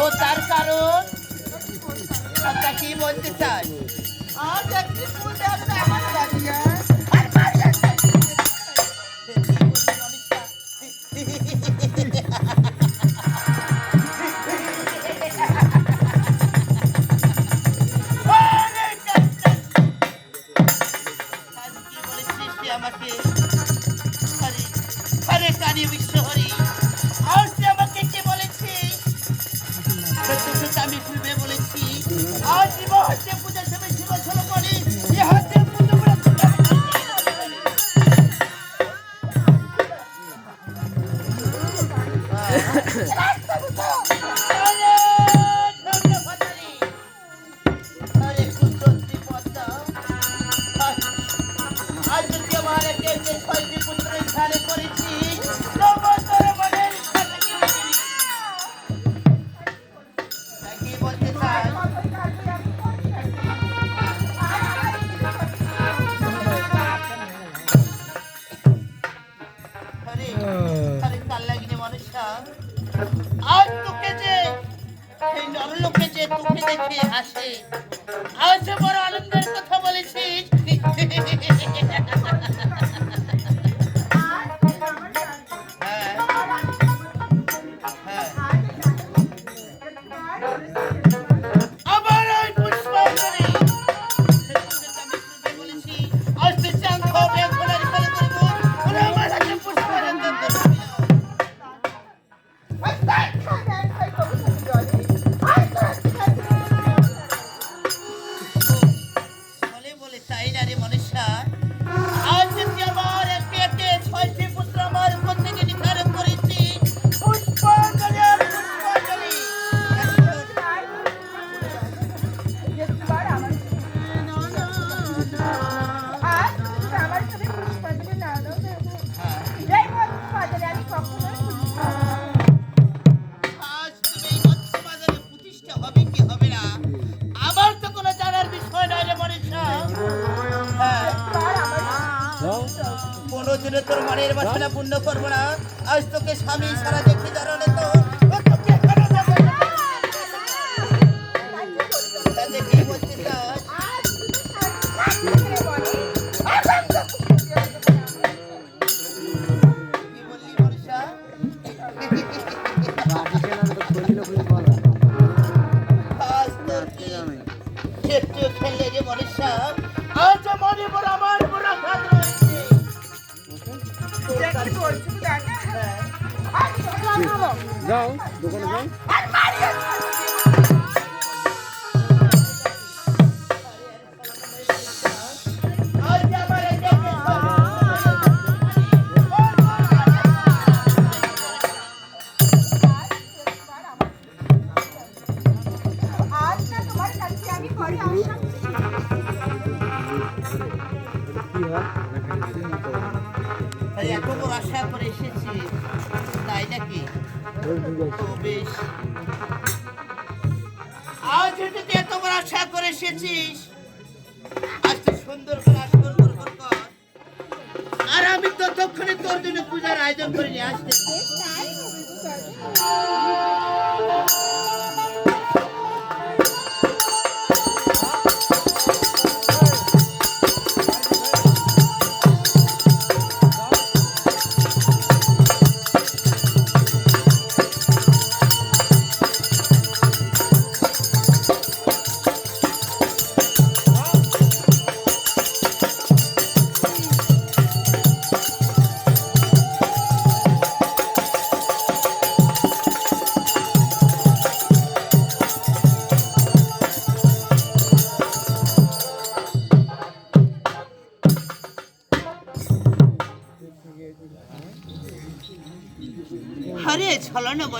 ও তার কারণ? আপনার কি বলতে চাই আর আমি পূর্বে বলেছি। আজ জীবন আজ তোকে যে সেই নরলোকে যে তোকে দেখে আসে আজ বড় আনন্দের কথা বলেছিস। চিরতর মনের বাসনা পূর্ণ করব না। আজ তোকে স্বামী সারা দেখি ধরনে তোর। যাও দোকানে যাও Olha, como ela se apareceu. আজ যদি তোমরা আশা করে এসেছিস সুন্দর ক্লাস আর আমি ততক্ষণে তোর জন্য পূজার আয়োজন করে নিয়ে আসতে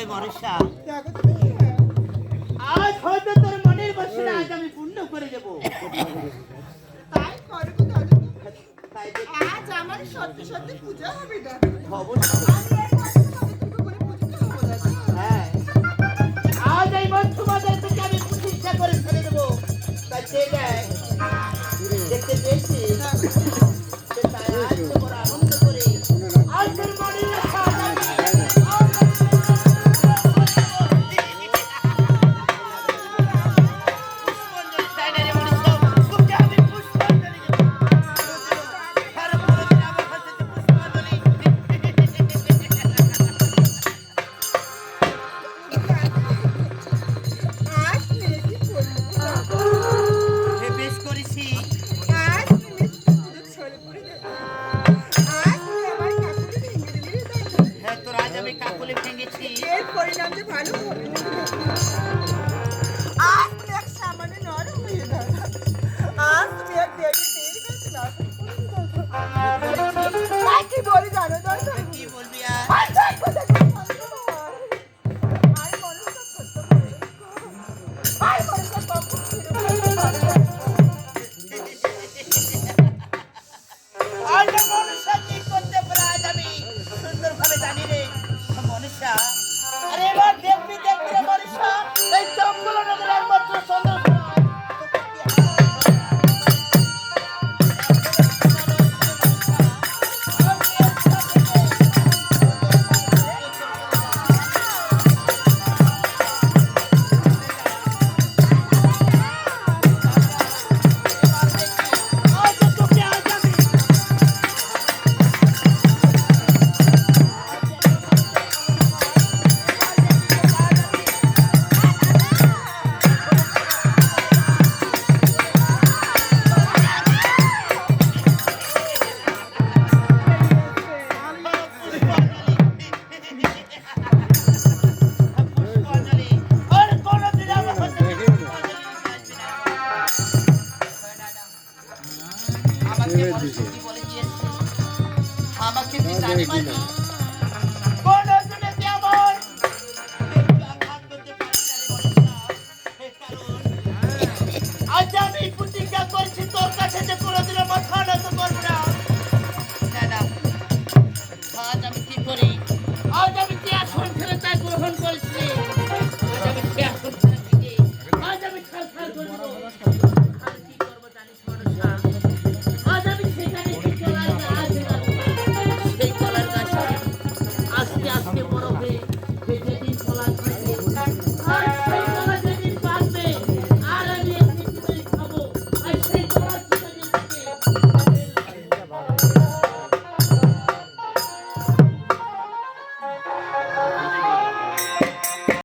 ওই ভরসা। আজ হয়তো তোর মনের বাসনা আজ আমি পূর্ণ করে দেব। তাই করব আজ আমার সত্যি সত্যি পূজা হবে হ্যাঁ। আজ এই মধ্যমাদের তোকে আমি প্রতিষ্ঠা করে ফেলে দেবো। তাই সে আমাকে